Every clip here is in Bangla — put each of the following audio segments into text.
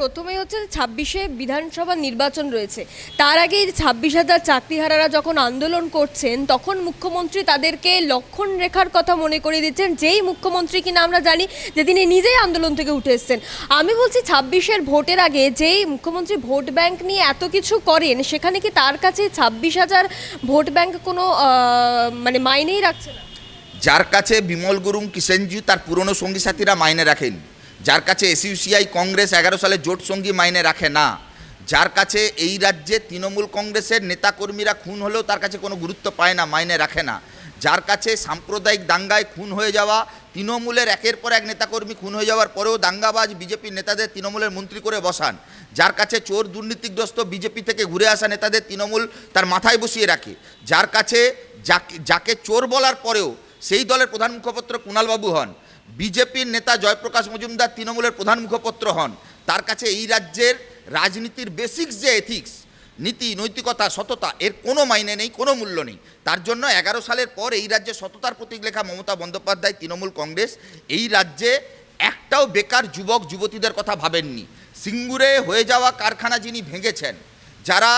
প্রথমেই হচ্ছে ছাব্বিশে বিধানসভা নির্বাচন রয়েছে। তার আগে ছাব্বিশ হাজার চাকরিহারারা যখন আন্দোলন করছেন, তখন মুখ্যমন্ত্রী তাদেরকে লক্ষণ রেখার কথা মনে করে দিচ্ছেন। যেই মুখ্যমন্ত্রী কিনা আমরা জানি যে তিনি নিজেই আন্দোলন থেকে উঠে এসছেন। আমি বলছি ছাব্বিশের ভোটের আগে যেই মুখ্যমন্ত্রী ভোট ব্যাংক নিয়ে এত কিছু করেন, সেখানে কি তার কাছে ছাব্বিশ হাজার ভোট ব্যাংক কোনো মানে মাইনেই রাখছে না? যার কাছে বিমল গুরুং কিষেনজি, তার পুরনো সঙ্গী সাথীরা মাইনে রাখেন যার কাছে এসইউসিআই কংগ্রেস এগারো সালে জোট সঙ্গী মাইনে রাখে না। যার কাছে এই রাজ্যে তৃণমূল কংগ্রেসের নেতাকর্মীরা খুন হলেও তার কাছে কোনো গুরুত্ব পায় না, মাইনে রাখে না। যার কাছে সাম্প্রদায়িক দাঙ্গায় খুন হয়ে যাওয়া, তৃণমূলের একের পর এক নেতাকর্মী খুন হয়ে যাওয়ার পরেও দাঙ্গাবাজ বিজেপির নেতাদের তৃণমূলের মন্ত্রী করে বসান। যার কাছে চোর দুর্নীতিগ্রস্ত বিজেপি থেকে ঘুরে আসা নেতাদের তৃণমূল তার মাথায় বসিয়ে রাখে। যার কাছে যাকে চোর বলার পরেও সেই দলের প্রধান মুখপাত্র কুণালবাবু হন। বিজেপির নেতা জয়প্রকাশ মজুমদার তৃণমূলের প্রধান মুখপাত্র হন। তার কাছে এই রাজ্যের রাজনীতির বেসিক্স যে এথিক্স নীতি, নৈতিকতা, সততা, এর কোনো মাইনে নেই, কোনো মূল্য নেই। তার জন্য এগারো সালের পর এই রাজ্যে সততার প্রতীক লেখা মমতা বন্দ্যোপাধ্যায়, তৃণমূল কংগ্রেস, এই রাজ্যে একটাও বেকার যুবক, যুবতীদের কথা ভাবেননি। সিঙ্গুরে হয়ে যাওয়া কারখানা যিনি ভেঙেছেন, যারা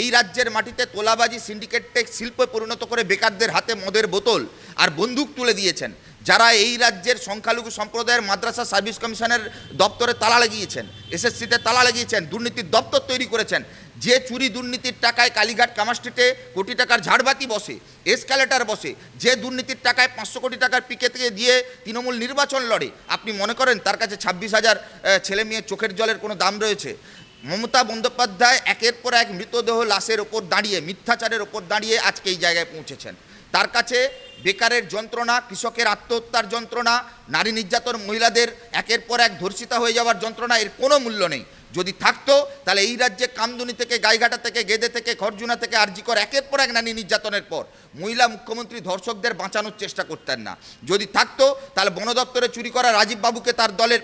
এই রাজ্যের মাটিতে তোলাবাজি সিন্ডিকেটকে শিল্পে পরিণত করে বেকারদের হাতে মদের বোতল আর বন্দুক তুলে দিয়েছেন যারা এই রাজ্যের সংখ্যালঘু সম্প্রদায়ের মাদ্রাসা সার্ভিস কমিশনের দপ্তরে তালা লাগিয়েছেন, এসএসসিতে তালা লাগিয়েছেন, দুর্নীতির দপ্তর তৈরি করেছেন, যে চুরি দুর্নীতির টাকায় কালীঘাট কামাস্ট্রিটে কোটি টাকার ঝাড়বাতি বসে, এসকালেটার বসে, যে দুর্নীতির টাকায় পাঁচশো কোটি টাকার পিকে থেকে দিয়ে তৃণমূল নির্বাচন লড়ে, আপনি মনে করেন তার কাছে ছাব্বিশ হাজার ছেলে মেয়ে চোখের জলের কোনো দাম রয়েছে? মমতা বন্দ্যোপাধ্যায় একের পর এক মৃতদেহ লাশের ওপর দাঁড়িয়ে, মিথ্যাচারের ওপর দাঁড়িয়ে আজকে এই জায়গায় পৌঁছেছেন। তার কাছে বেকারের যন্ত্রণা, কৃষকের আত্মহত্যার যন্ত্রণা, নারী নির্যাতন মহিলাদের একের পর এক ধর্ষিতা হয়ে যাওয়ার যন্ত্রণা এর কোনো মূল্য নেই। যদি থাকতো, তাহলে এই রাজ্যে কামদুনি থেকে, গাইঘাটা থেকে, গেদে থেকে, খরজুনা থেকে আরজিকর একের পর এক নারী নির্যাতনের পর মহিলা মুখ্যমন্ত্রী ধর্ষকদের বাঁচানোর চেষ্টা করতেন না। যদি থাকতো, তাহলে বন দপ্তরে চুরি করা রাজীব বাবুকে তার দলের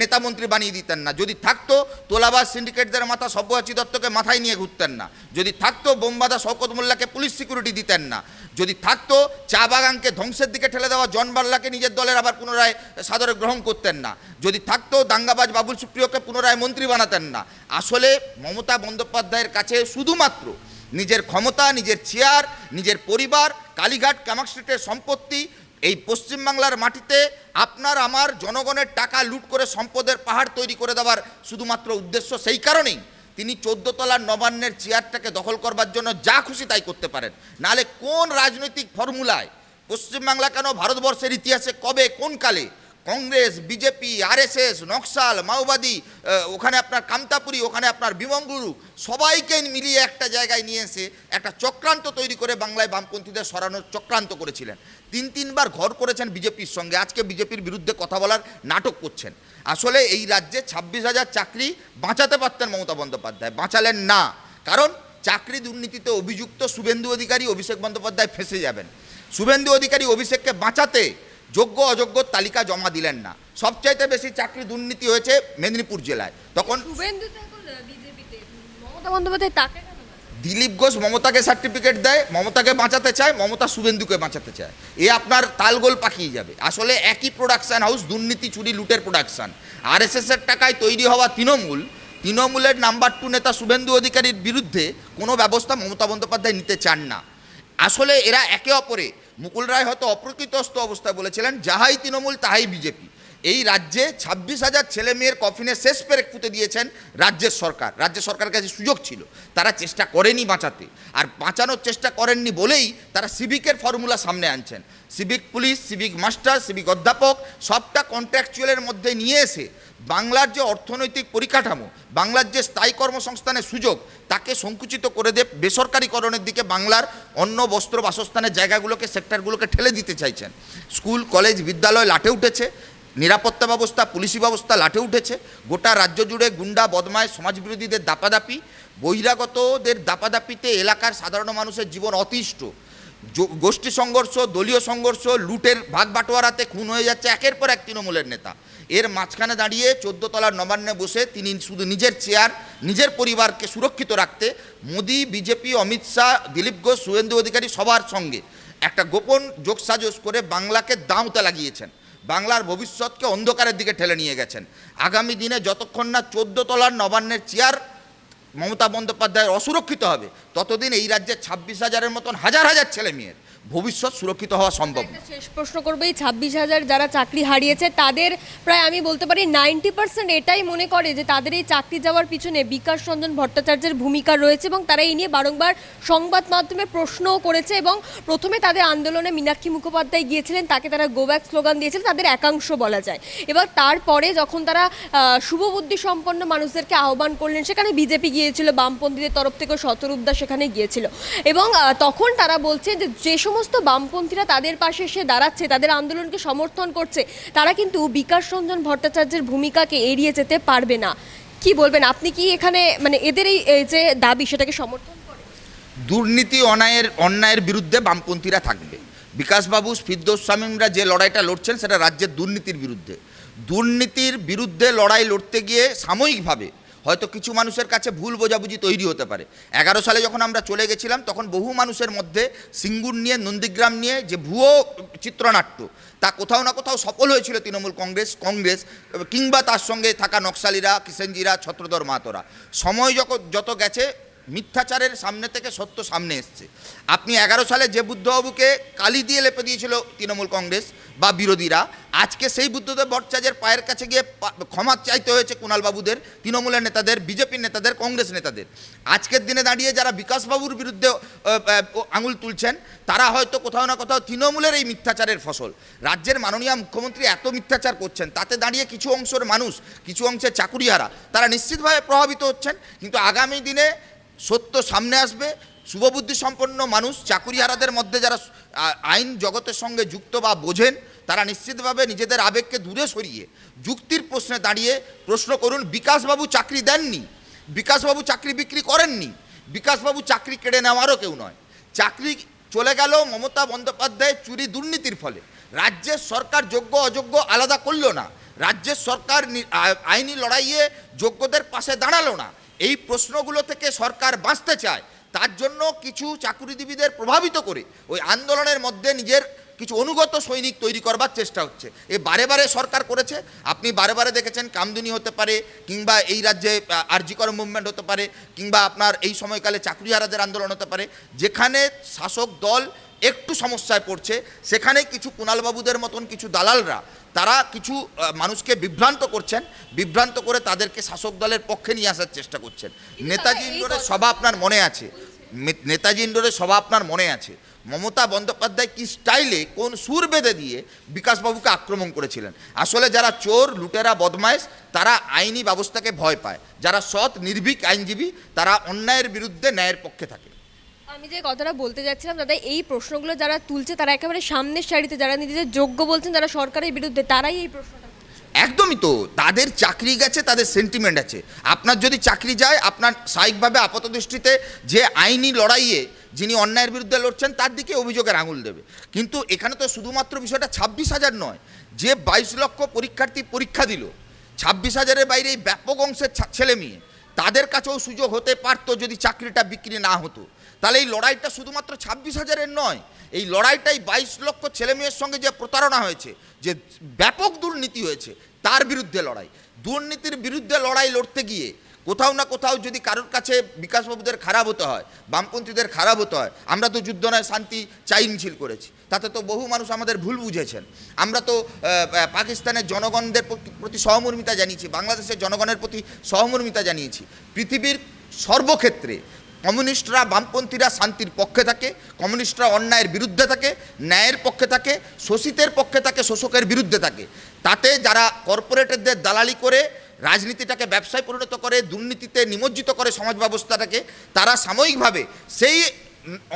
নেতামন্ত্রী বানিয়ে দিতেন না। যদি থাকতো, তোলাবাজ সিন্ডিকেটদের মাথা সব্যসাচী দত্তকে মাথায় নিয়ে ঘুরতেন না। যদি থাকতো বোমবাদা শওকত মোল্লাকে পুলিশ সিকিউরিটি দিতেন না। যদি থাকতো, চা বাগানকে ধ্বংসের দিকে ঠেলে দেওয়া জন বাল্লাকে নিজের দলের আবার পুনরায় সাদরে গ্রহণ করতেন না। যদি থাকতো, দাঙ্গাবাজ বাবুল সুপ্রিয়কে পুনরায় মন্ত্রী বানাতেন না। আসলে মমতা বন্দ্যোপাধ্যায়ের কাছে শুধুমাত্র নিজের ক্ষমতা, নিজের চেয়ার, নিজের পরিবার, কালীঘাট, কামাক স্ট্রিটের সম্পত্তি এই পশ্চিমবাংলার মাটিতে আপনার, আমার জনগণের টাকা লুট করে সম্পদের পাহাড় তৈরি করে দেওয়ার শুধুমাত্র উদ্দেশ্য সেই কারণেই তিনি চোদ্দ তলার নবান্নের চেয়ারটাকে দখল করবার জন্য যা খুশি তাই করতে পারেন। নালে কোন রাজনৈতিক ফর্মুলায় পশ্চিমবাংলা কেন ভারতবর্ষের ইতিহাসে কবে, কোন কালে কংগ্রেস, বিজেপি, আরএসএস, নকশাল, মাওবাদী ওখানে আপনার কামতাপুরি ওখানে আপনার বিমঙ্গুরু, সবাইকে মিলিয়ে একটা জায়গায় নিয়ে এসে একটা চক্রান্ত তৈরি করে বাংলায় বামপন্থীদের সরানোর চক্রান্ত করেছিলেন। তিন, তিনবার ঘর করেছেন বিজেপির সঙ্গে। আজকে বিজেপির বিরুদ্ধে কথা বলার নাটক করছেন। আসলে এই রাজ্যে ছাব্বিশ হাজার চাকরি বাঁচাতে পারতেন মমতা বন্দ্যোপাধ্যায়। বাঁচালেন না। কারণ চাকরি দুর্নীতিতে অভিযুক্ত শুভেন্দু অধিকারী অভিষেক বন্দ্যোপাধ্যায় ফেঁসে যাবেন। শুভেন্দু অধিকারী অভিষেককে বাঁচাতে যোগ্য অযোগ্য তালিকা জমা দিলেন না। সবচাইতে বেশি চাকরি দুর্নীতি হয়েছে মেদিনীপুর জেলায়। তখন? দিলীপ ঘোষ মমতাকে সার্টিফিকেট দেয় মমতাকে বাঁচাতে চায় মমতা শুভেন্দুকে বাঁচাতে চায়। এ আপনার তালগোল পাকিয়ে যাবে। আসলে একই প্রোডাকশন হাউস দুর্নীতি চুরি লুটের প্রোডাকশন আর এর টাকায় তৈরি হওয়া তৃণমূল তৃণমূলের নাম্বার টু নেতা শুভেন্দু অধিকারীর বিরুদ্ধে কোনো ব্যবস্থা মমতা বন্দ্যোপাধ্যায় নিতে চান না। আসলে এরা একে অপরে মুকুল রায় হয়তো অপ্রকৃতস্থ অবস্থায় বলেছিলেন যাহাই তৃণমূল তাহাই বিজেপি। এই রাজ্যে ছাব্বিশ হাজার ছেলে মেয়ের কফিনে শেষ পেরেক পুঁতে দিয়েছেন রাজ্যের সরকার। রাজ্য সরকারের কাছে সুযোগ ছিল। তারা চেষ্টা করেনি বাঁচাতে। আর বাঁচানোর চেষ্টা করেননি বলেই তারা সিভিকের ফর্মুলা সামনে আনছেন। Civic police, civic master, civic অধ্যাপক, সবটা কন্ট্রাকচুয়ালের মধ্যে নিয়ে এসে বাংলার যে অর্থনৈতিক পরিকাঠামো, বাংলার যে স্থায়ী কর্মসংস্থানের সুযোগ, তাকে সংকুচিত করে দিয়ে বেসরকারিকরণের দিকে বাংলার অন্য বস্ত্র, বাসস্থানের জায়গাগুলোকে সেক্টরগুলোকে ঠেলে দিতে চাইছেন। স্কুল, কলেজ, বিদ্যালয় লাটে উঠেছে। নিরাপত্তা ব্যবস্থা, পুলিশি ব্যবস্থা লাঠে উঠেছে। গোটা রাজ্য জুড়ে গুন্ডা বদমায় সমাজবিরোধীদের দাপাদাপি, বহিরাগতদের দাপাদাপিতে এলাকার সাধারণ মানুষের জীবন অতিষ্ঠ। গোষ্ঠী সংঘর্ষ, দলীয় সংঘর্ষ, লুটের ভাগ বাটোয়ারাতে খুন হয়ে যাচ্ছে একের পর এক তৃণমূলের নেতা। এর মাঝখানে দাঁড়িয়ে চোদ্দ তলার নবান্নে বসে তিনি শুধু নিজের চেয়ার, নিজের পরিবারকে সুরক্ষিত রাখতে মোদি, বিজেপি, অমিত শাহ, দিলীপ ঘোষ শুভেন্দু অধিকারী সবার সঙ্গে। একটা গোপন যোগসাজস করে বাংলাকে দামতে লাগিয়েছেন। বাংলার ভবিষ্যৎকে অন্ধকারের দিকে ঠেলে নিয়ে গেছেন। আগামী দিনে যতক্ষণ না চোদ্দ তলার নবান্নের চেয়ার মমতা বন্দ্যোপাধ্যায়ের অসুরক্ষিত হবে, ততদিন এই রাজ্যে ছাব্বিশ হাজারের মতন হাজার হাজার ছেলে মেয়ের। ভবিষ্যৎ সুরক্ষিত হওয়া সম্ভব। শেষ প্রশ্ন করব, এই ছাব্বিশ হাজার যারা চাকরি হারিয়েছে, তাদের প্রায় আমি বলতে পারি নাইনটি পার্সেন্ট এটাই মনে করে যে তাদের এই চাকরি যাওয়ার পিছনে বিকাশ রঞ্জন ভট্টাচার্যের ভূমিকা রয়েছে এবং তারা এই নিয়ে বারংবার সংবাদ মাধ্যমে প্রশ্নও করেছে এবং প্রথমে তাদের আন্দোলনে মীনাক্ষী মুখোপাধ্যায় গিয়েছিলেন, তাকে তারা গোব্যাক স্লোগান দিয়েছিলেন, তাদের একাংশ বলা যায়। এবার তারপরে যখন তারা শুভবুদ্ধি সম্পন্ন মানুষদেরকে আহ্বান করলেন, সেখানে বিজেপি গিয়েছিল, বামপন্থীদের তরফ থেকে শতরূপদা সেখানে গিয়েছিল। এবং তখন তারা বলছে যে যে সমস্ত বামপন্থীরা তাদের পাশে এসে দাঁড়াচ্ছে, তাদের আন্দোলনকে সমর্থন করছে, তারা কিন্তু বিকাশ রঞ্জন ভট্টাচার্যের ভূমিকাকে এড়িয়ে যেতে পারবে না। কি বলবেন? আপনি কি এখানে মানে এদের এই যে দাবি, সেটাকে সমর্থন দুর্নীতি, অন্যায়ের অন্যায়ের বিরুদ্ধে বামপন্থীরা থাকবে। বিকাশবাবু শামীমরা যে লড়াইটা লড়ছেন, সেটা রাজ্যের দুর্নীতির বিরুদ্ধে। দুর্নীতির বিরুদ্ধে লড়াই লড়তে গিয়ে সাময়িকভাবে হয়তো কিছু মানুষের কাছে ভুল বোঝাবুঝি তৈরি হতে পারে। এগারো সালে যখন আমরা চলে গেছিলাম, তখন বহু মানুষের মধ্যে সিঙ্গুর নিয়ে, নন্দীগ্রাম নিয়ে যে ভুয়ো চিত্রনাট্য, তা কোথাও না কোথাও সফল হয়েছিল তৃণমূল কংগ্রেস কংগ্রেস, কিংবা তার সঙ্গে থাকা নকশালিরা, কিষেনজিরা, ছত্রধর মাতরা। সময় যত গেছে মিথ্যাচারের সামনে থেকে সত্য সামনে এসছে। আপনি এগারো সালে যে বুদ্ধবাবুকে কালি দিয়ে লেপে দিয়েছিল তৃণমূল কংগ্রেস বা বিরোধীরা, আজকে সেই বুদ্ধদেব ভট্টাচার্যের পায়ের কাছে গিয়ে ক্ষমা চাইতে হয়েছে কুণালবাবুদের, তৃণমূলের নেতাদের বিজেপির নেতাদের, কংগ্রেস নেতাদের। আজকের দিনে দাঁড়িয়ে যারা বিকাশবাবুর বিরুদ্ধে আঙুল তুলছেন, তারা হয়তো কোথাও না কোথাও তৃণমূলের এই মিথ্যাচারের ফসল। রাজ্যের মাননীয় মুখ্যমন্ত্রী এত মিথ্যাচার করছেন, তাতে দাঁড়িয়ে কিছু অংশের মানুষ, কিছু অংশের চাকুরিহারা, তারা নিশ্চিতভাবে প্রভাবিত হচ্ছেন। কিন্তু আগামী দিনে সত্য সামনে আসবে, শুভবুদ্ধি সম্পন্ন মানুষ, চাকুরিহারাদের মধ্যে যারা আইন জগতের সঙ্গে যুক্ত বা বোঝেন, তারা নিশ্চিতভাবে নিজেদের আবেগকে দূরে সরিয়ে যুক্তির প্রশ্নে দাঁড়িয়ে প্রশ্ন করুন, বিকাশবাবু চাকরি দেননি? বিকাশবাবু চাকরি বিক্রি করেননি? বিকাশবাবু চাকরি কেড়ে নেওয়ারও কেউ নয়। চাকরি চলে গেল মমতা বন্দ্যোপাধ্যায় চুরি দুর্নীতির ফলে। রাজ্যের সরকার যোগ্য অযোগ্য আলাদা করল না। রাজ্যের সরকার আইনি লড়াইয়ে যোগ্যদের পাশে দাঁড়াল না। এই প্রশ্নগুলো থেকে সরকার বাঁচতে চায়, তার জন্য কিছু চাকুরিজীবীদের প্রভাবিত করে, ওই আন্দোলনের মধ্যে নিজের কিছু অনুগত সৈনিক তৈরি করবার চেষ্টা হচ্ছে। এ বারে বারে সরকার করেছে, আপনি বারে বারে দেখেছেন কামদুনি হতে পারে, কিংবা এই রাজ্যে আরজিকর মুভমেন্ট হতে পারে, কিংবা আপনার এই সময়কালে চাকরিহারাদের আন্দোলন হতে পারে, যেখানে শাসক দল একটু সমস্যায় পড়ছে সেখানে কিছু কুণালবাবুদের মতন কিছু দালালরা তারা কিছু মানুষকে বিভ্রান্ত করছেন বিভ্রান্ত করে তাদেরকে শাসক দলের পক্ষে নিয়ে আসার চেষ্টা করছেন। নেতাজি ইন্ডোরের সভা আপনার মনে আছে? নেতাজি ইন্ডোরের সভা আপনার মনে আছে? মমতা বন্দ্যোপাধ্যায় কি স্টাইলে কোন সুর বেঁধে দিয়ে বিকাশবাবুকে আক্রমণ করেছিলেন? আসলে যারা চোর লুটেরা বদমাইশ তারা আইনি ব্যবস্থাকে ভয় পায়। যারা সৎ নির্ভীক আইনজীবী তারা অন্যায়ের বিরুদ্ধে ন্যায়ের পক্ষে থাকে। আমি যে কথাটা বলতে যাচ্ছিলাম, দাদা, এই প্রশ্নগুলো যারা তুলছে, তারা একেবারে সামনের সারিতে, যারা নিজেদের যোগ্য বলছেন, যারা সরকারের বিরুদ্ধে, তারাই এই প্রশ্নটা একদমই তো। তাদের চাকরি গেছে, তাদের সেন্টিমেন্ট আছে। আপনার যদি চাকরি যায়, আপনার স্বাভাবিকভাবে আপাতদৃষ্টিতে যে আইনি লড়াইয়ে যিনি অন্যায়ের বিরুদ্ধে লড়ছেন, তার দিকে অভিযোগের আঙুল দেবে। কিন্তু এখানে তো শুধুমাত্র বিষয়টা ছাব্বিশ হাজার নয়, যে বাইশ লক্ষ পরীক্ষার্থী পরীক্ষা দিল, ছাব্বিশ হাজারের বাইরে এই ব্যাপক অংশের ছেলে মেয়ে, তাদের কাছেও সুযোগ হতে পারতো যদি চাকরিটা বিক্রি না হতো। তাহলে এই লড়াইটা শুধুমাত্র ছাব্বিশ হাজারের নয়, এই লড়াইটাই বাইশ লক্ষ ছেলে মেয়ের সঙ্গে যে প্রতারণা হয়েছে, যে ব্যাপক দুর্নীতি হয়েছে, তার বিরুদ্ধে লড়াই। দুর্নীতির বিরুদ্ধে লড়াই লড়তে গিয়ে কোথাও না কোথাও যদি কারোর কাছে বিকাশবাবুদের খারাপ হতে হয়, বামপন্থীদের খারাপ হতে হয়, আমরা তো যুদ্ধ নয়, শান্তি চাই মিছিল করেছি। তাতে তো বহু মানুষ আমাদের ভুল বুঝেছেন। আমরা তো পাকিস্তানের জনগণদের প্রতি সহমর্মিতা জানিয়েছি, বাংলাদেশের জনগণের প্রতি সহমর্মিতা জানিয়েছি। পৃথিবীর সর্বক্ষেত্রে কমিউনিস্টরা বামপন্থীরা শান্তির পক্ষে থাকে, কমিউনিস্টরা অন্যায়ের বিরুদ্ধে থাকে, ন্যায়ের পক্ষে থাকে, শোষিতের পক্ষে থাকে, শোষকের বিরুদ্ধে থাকে। তাতে যারা কর্পোরেটরদের দালালি করে, রাজনীতিটাকে ব্যবসায় পরিণত করে, দুর্নীতিতে নিমজ্জিত করে সমাজ ব্যবস্থাটাকে, তারা সাময়িকভাবে সেই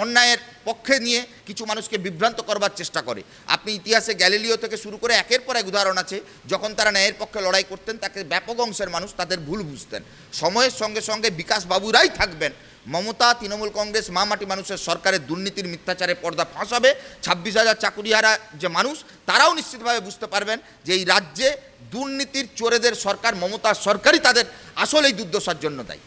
অন্যায়ের পক্ষে নিয়ে কিছু মানুষকে বিভ্রান্ত করবার চেষ্টা করে। আপনি ইতিহাসে গ্যালিলিও থেকে শুরু করে একের পর এক উদাহরণ আছে, যখন তারা ন্যায়ের পক্ষে লড়াই করতেন, তাকে ব্যাপক অংশের মানুষ তাদের ভুল বুঝতেন। সময়ের সঙ্গে সঙ্গে বিকাশ বাবুরাই থাকবেন মমতা, তৃণমূল কংগ্রেস, মা মাটি মানুষের সরকারের দুর্নীতির মিথ্যাচারে পর্দা ফাঁস হবে। ছাব্বিশ হাজার চাকুরিহারা যে মানুষ, তারাও নিশ্চিতভাবে বুঝতে পারবেন যে এই রাজ্যে দুর্নীতির চোরেদের সরকার মমতা সরকারই তাদের আসল এই দুর্দশার জন্য দায়ী।